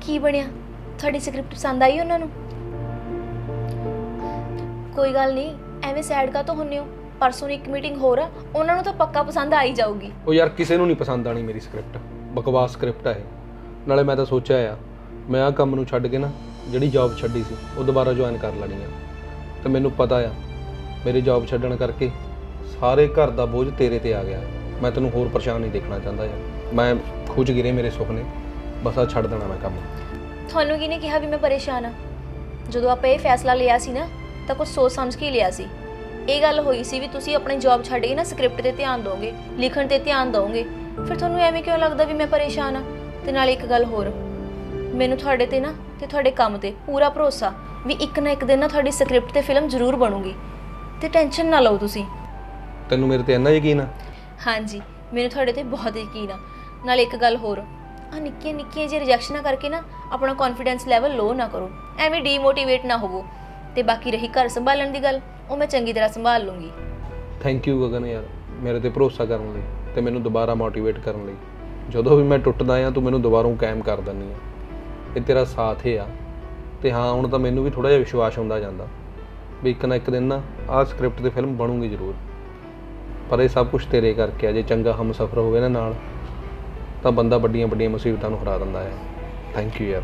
ਕੀ ਬਣਿਆ? ਤੁਹਾਡੀ ਸਕ੍ਰਿਪਟ ਪਸੰਦ ਆਈ ਉਹਨਾਂ ਨੂੰ? ਕੋਈ ਗੱਲ ਨਹੀਂ, ਐਵੇਂ ਸੈਡ ਕਾ ਤੋਂ ਹੁੰਨੇ ਹੋ? ਪਰਸੋਂ ਇੱਕ ਮੀਟਿੰਗ ਹੋਰ ਆ, ਉਹਨਾਂ ਨੂੰ ਤਾਂ ਪੱਕਾ ਪਸੰਦ ਆ ਹੀ ਜਾਊਗੀ। ਉਹ ਯਾਰ ਕਿਸੇ ਨੂੰ ਨਹੀਂ ਪਸੰਦ ਆਣੀ ਮੇਰੀ ਸਕ੍ਰਿਪਟ। ਬਕਵਾਸ ਸਕ੍ਰਿਪਟ ਹੈ ਇਹ। ਨਾਲੇ ਮੈਂ ਤਾਂ ਸੋਚਿਆ ਆ, ਮੈਂ ਆ ਕੰਮ ਨੂੰ ਛੱਡ ਕੇ ਨਾ, ਜਿਹੜੀ ਜੌਬ ਛੱਡੀ ਸੀ, ਉਹ ਦੁਬਾਰਾ ਜੁਆਇਨ ਕਰ ਲੈਣੀ ਆ। ਤੇ ਮੈਨੂੰ ਪਤਾ ਆ, ਮੇਰੀ ਜੌਬ ਛੱਡਣ ਕਰਕੇ ਸਾਰੇ ਘਰ ਦਾ ਬੋਝ ਤੇਰੇ ਤੇ ਆ ਗਿਆ। ਮੈਂ ਤੈਨੂੰ ਹੋਰ ਪਰੇਸ਼ਾਨ ਨਹੀਂ ਦੇਖਣਾ ਚਾਹੁੰਦਾ ਯਾਰ। ਮੈਂ ਖੁੱਜ ਗਿਰੇ ਮੇਰੇ ਸੁਪਨੇ ਬਸ ਆ ਛੱਡ ਦੇਣਾ ਮੈਂ ਕੰਮ। ਤੁਹਾਨੂੰ ਕਿਹਨੇ ਕਿਹਾ ਵੀ ਮੈਂ ਪਰੇਸ਼ਾਨ ਆ? ਜਦੋਂ ਆਪਾਂ ਇਹ ਫੈਸਲਾ ਲਿਆ ਸੀ ਨਾ, ਤਾਂ ਕੁਝ ਸੋਚ ਸਮਝ ਕੇ ਹੀ ਲਿਆ ਸੀ। ਇਹ ਗੱਲ ਹੋਈ ਸੀ ਵੀ ਤੁਸੀਂ ਆਪਣੀ ਜੌਬ ਛੱਡ ਕੇ ਨਾ ਸਕ੍ਰਿਪਟ ਤੇ ਧਿਆਨ ਦਿਓਗੇ ਲਿਖਣ ਤੇ ਧਿਆਨ ਦਿਓਗੇ ਫਿਰ ਤੁਹਾਨੂੰ ਐਵੇਂ ਕਿਉਂ ਲੱਗਦਾ ਵੀ ਮੈਂ ਪਰੇਸ਼ਾਨ ਆ? ਤੇ ਨਾਲੇ ਇੱਕ ਗੱਲ ਹੋਰ। ਮੈਨੂੰ ਤੁਹਾਡੇ ਤੇ ਨਾ ਤੇ ਤੁਹਾਡੇ ਕੰਮ ਤੇ ਪੂਰਾ ਭਰੋਸਾ ਵੀ ਇੱਕ ਨਾ ਇੱਕ ਦਿਨ ਨਾ ਤੁਹਾਡੀ ਸਕ੍ਰਿਪਟ ਤੇ ਫਿਲਮ ਜ਼ਰੂਰ ਬਣੂਗੀ। ਤੇ ਟੈਨਸ਼ਨ ਨਾ ਲਓ ਤੁਸੀਂ। ਤੈਨੂੰ ਮੇਰੇ ਤੇ ਇੰਨਾ ਯਕੀਨ ਆ? ਹਾਂਜੀ ਮੈਨੂੰ ਤੁਹਾਡੇ ਤੇ ਬਹੁਤ ਯਕੀਨ ਆ। ਨਾਲ ਇੱਕ ਗੱਲ ਹੋਰ ਆ ਨਿੱਕੀਆਂ ਨਿੱਕੀਆਂ ਜਿਹੀ ਰਿਜੈਕਸ਼ਨਾਂ ਕਰਕੇ ਨਾ ਆਪਣਾ ਕੌਨਫੀਡੈਂਸ ਲੈਵਲ ਲੋ ਨਾ ਕਰੋ। ਐਵੇਂ ਡੀਮੋਟੀਵੇਟ ਨਾ ਹੋਵੋ। ਤੇ ਬਾਕੀ ਰਹੀ ਘਰ ਸੰਭਾਲਣ ਦੀ ਗੱਲ ਉਹ ਮੈਂ ਚੰਗੀ ਤਰ੍ਹਾਂ ਸੰਭਾਲ ਲੂੰਗੀ। ਥੈਂਕ ਯੂ ਗਗਨ ਯਾਰ। ਮੇਰੇ ਤੇ ਭਰੋਸਾ ਕਰਨ ਲਈ ਤੇ ਮੈਨੂੰ ਦੁਬਾਰਾ ਮੋਟੀਵੇਟ ਕਰਨ ਲਈ। ਜਦੋਂ ਵੀ ਮੈਂ ਟੁੱਟਦਾ ਆ ਤੂੰ ਮੈਨੂੰ ਦੁਬਾਰਾ ਕਾਇਮ ਕਰ ਦਿੰਦੀ ਆ। ਇਹ ਤੇਰਾ ਸਾਥ ਹੀ ਆ। ਤੇ ਹਾਂ ਹੁਣ ਤਾਂ ਮੈਨੂੰ ਵੀ ਥੋੜਾ ਜਿਹਾ ਵਿਸ਼ਵਾਸ ਹੁੰਦਾ ਜਾਂਦਾ। ਵੀ ਇੱਕ ਨਾ ਇੱਕ ਦਿਨ ਨਾ ਆਹ ਸਕ੍ਰਿਪਟ ਤੇ ਫਿਲਮ ਬਣੂਗੀ ਜ਼ਰੂਰ। ਪਰ ਇਹ ਸਭ ਕੁਝ ਤੇਰੇ ਕਰਕੇ ਆ। ਜੇ ਚੰਗਾ ਹਮਸਫਰ ਹੋਵੇ ਨਾ ਨਾਲ, ਤਾਂ ਬੰਦਾ ਵੱਡੀਆਂ ਵੱਡੀਆਂ ਮੁਸੀਬਤਾਂ ਨੂੰ ਹਰਾ ਦਿੰਦਾ ਹੈ। ਥੈਂਕ ਯੂ ਯਾਰ।